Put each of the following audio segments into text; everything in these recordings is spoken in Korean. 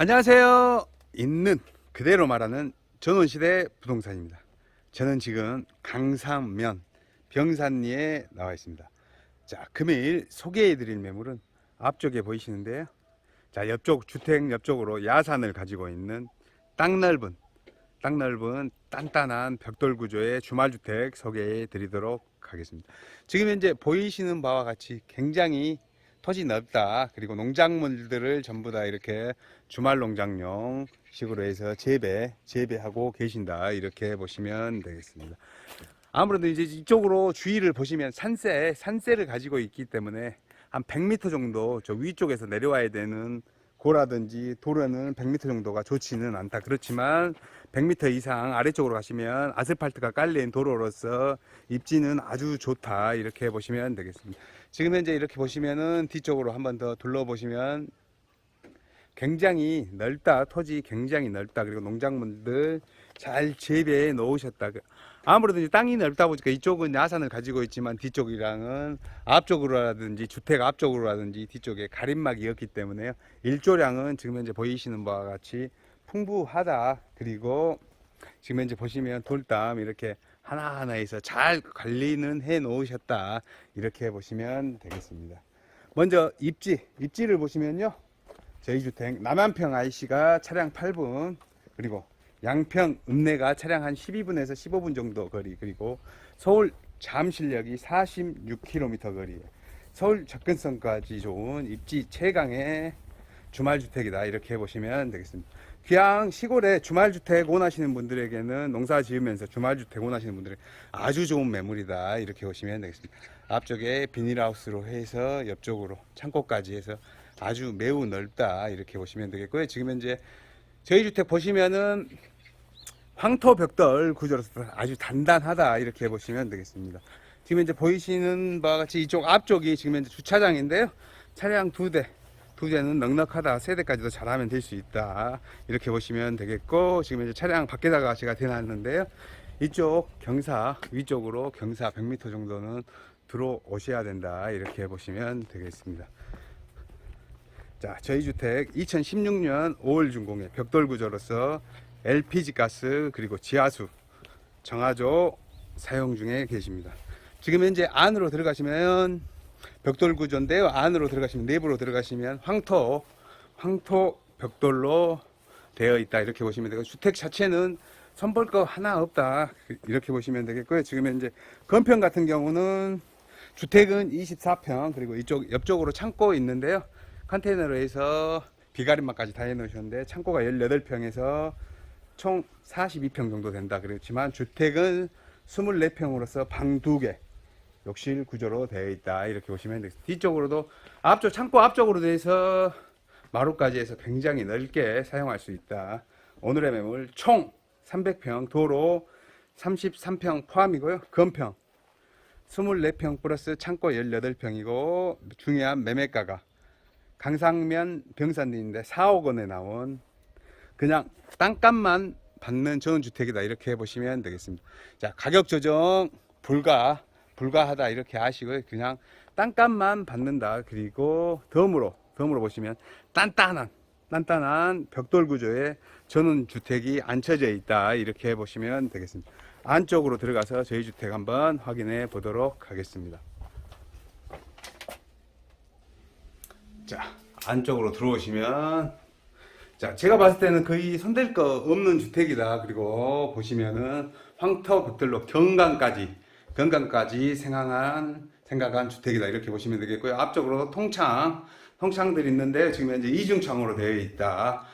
안녕하세요. 있는 그대로 말하는 전원시대 부동산입니다. 저는 지금 강산면 병산리에 나와 있습니다. 자, 금일 소개해 드릴 매물은 앞쪽에 보이시는데요. 자, 옆쪽 주택 옆쪽으로 야산을 가지고 있는 땅 넓은 땅 넓은 단단한 벽돌 구조의 주말 주택 소개해 드리도록 하겠습니다. 지금 현재 보이시는 바와 같이 굉장히 토지 넓다. 그리고 농작물들을 전부 다 이렇게 주말 농장용 식으로 해서 재배, 재배하고 계신다. 이렇게 보시면 되겠습니다. 아무래도 이제 이쪽으로 주위를 보시면 산세, 산세를 가지고 있기 때문에 한 100m 정도 저 위쪽에서 내려와야 되는 고라든지 도로는 100m 정도가 좋지는 않다. 그렇지만 100m 이상 아래쪽으로 가시면 아스팔트가 깔린 도로로서 입지는 아주 좋다. 이렇게 보시면 되겠습니다. 지금 현재 이렇게 보시면은 뒤쪽으로 한번 더 둘러보시면 굉장히 넓다. 토지 굉장히 넓다. 그리고 농작물들 잘 재배해 놓으셨다. 그 아무래도 이제 땅이 넓다 보니까 이쪽은 야산을 가지고 있지만 뒤쪽이랑은 앞쪽으로라든지 주택 앞쪽으로라든지 뒤쪽에 가림막이었기 때문에요. 일조량은 지금 현재 보이시는 바와 같이 풍부하다. 그리고 지금 현재 보시면 돌담 이렇게 하나하나에서 잘 관리는 해 놓으셨다. 이렇게 보시면 되겠습니다. 먼저 입지, 입지를 보시면요. 저희 주택 남한평 IC가 차량 8분 그리고 양평 읍내가 차량 한 12분에서 15분 정도 거리 그리고 서울 잠실역이 46km 거리. 서울 접근성까지 좋은 입지 최강의 주말주택이다. 이렇게 보시면 되겠습니다. 그냥 시골에 주말주택 원하시는 분들에게는 농사 지으면서 주말주택 원하시는 분들은 아주 좋은 매물이다. 이렇게 보시면 되겠습니다. 앞쪽에 비닐하우스로 해서 옆쪽으로 창고까지 해서 아주 매우 넓다 이렇게 보시면 되겠고요 지금 현재 저희 주택 보시면은 황토 벽돌 구조로서 아주 단단하다 이렇게 보시면 되겠습니다. 지금 현재 보이시는 바와 같이 이쪽 앞쪽이 지금 현재 주차장인데요. 차량 두 대, 두 대는 넉넉하다. 세 대까지도 잘하면 될 수 있다. 이렇게 보시면 되겠고 지금 현재 차량 밖에다가 제가 대놨는데요. 이쪽 경사 위쪽으로 경사 100m 정도는 들어오셔야 된다. 이렇게 보시면 되겠습니다. 자, 저희 주택 2016년 5월 준공에 벽돌 구조로서 LPG 가스 그리고 지하수 정화조 사용 중에 계십니다. 지금 현재 안으로 들어가시면 벽돌 구조인데요. 안으로 들어가시면 내부로 들어가시면 황토 황토 벽돌로 되어 있다 이렇게 보시면 되고 주택 자체는 선볼 거 하나 없다 이렇게 보시면 되겠고요. 지금 현재 건평 같은 경우는 주택은 24평 그리고 이쪽 옆쪽으로 창고 있는데요. 컨테이너로 해서 비가림막까지 다 해놓으셨는데 창고가 18평에서 총 42평 정도 된다 그랬지만 주택은 24평으로서 방 2개 욕실 구조로 되어 있다 이렇게 보시면 되겠습니다. 뒤쪽으로도 앞쪽 창고 앞쪽으로 돼서 마루까지 해서 굉장히 넓게 사용할 수 있다. 오늘의 매물 총 300평 도로 33평 포함이고요. 건평 24평 플러스 창고 18평이고 중요한 매매가가 강상면 병산리인데 4억 원에 나온 그냥 땅값만 받는 전원주택이다 이렇게 보시면 되겠습니다. 자 가격 조정 불가 불가하다 이렇게 아시고요. 그냥 땅값만 받는다. 그리고 덤으로 덤으로 보시면 단단한 단단한 벽돌 구조의 전원주택이 앉혀져 있다 이렇게 보시면 되겠습니다. 안쪽으로 들어가서 저희 주택 한번 확인해 보도록 하겠습니다. 자 안쪽으로 들어오시면 자 제가 봤을 때는 거의 손댈 거 없는 주택이다. 그리고 보시면은 황토 벽돌로 경관까지 경관까지 생각한 생각한 주택이다. 이렇게 보시면 되겠고요. 앞쪽으로 통창 통창들이 있는데 지금 현재 이중창으로 되어 있다.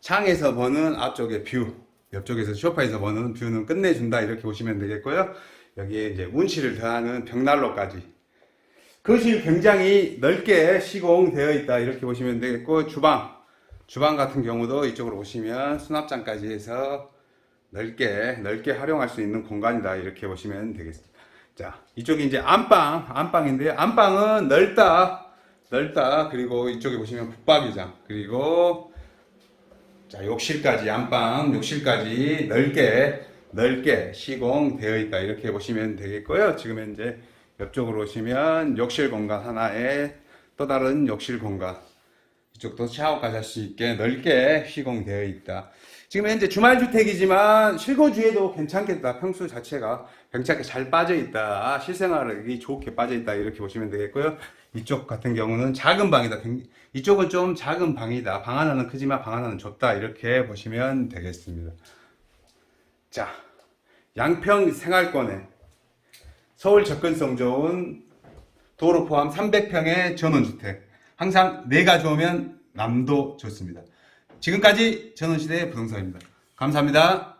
창에서 보는 앞쪽의 뷰 옆쪽에서 소파에서 보는 뷰는 끝내준다. 이렇게 보시면 되겠고요. 여기에 이제 운치를 더하는 벽난로까지 거실 굉장히 넓게 시공되어 있다. 이렇게 보시면 되겠고 주방. 주방 같은 경우도 이쪽으로 오시면 수납장까지 해서 넓게 넓게 활용할 수 있는 공간이다. 이렇게 보시면 되겠습니다. 자 이쪽이 이제 안방 안방인데요. 안방은 넓다 넓다. 그리고 이쪽에 보시면 붙박이장. 그리고 자 욕실까지 안방 욕실까지 넓게 넓게 시공되어 있다. 이렇게 보시면 되겠고요. 지금 현재 옆쪽으로 오시면 욕실 공간 하나에 또 다른 욕실 공간 이쪽도 샤워까지 할 수 있게 넓게 시공되어 있다. 지금 현재 주말주택이지만 실거주에도 괜찮겠다. 평수 자체가 괜찮게 잘 빠져 있다. 실생활이 좋게 빠져 있다. 이렇게 보시면 되겠고요. 이쪽 같은 경우는 작은 방이다. 굉- 이쪽은 좀 작은 방이다. 방 하나는 크지만 방 하나는 좁다. 이렇게 보시면 되겠습니다. 자, 양평 생활권에 서울 접근성 좋은 도로 포함 300평의 전원주택. 항상 내가 좋으면 남도 좋습니다. 지금까지 전원시대 부동산입니다. 감사합니다.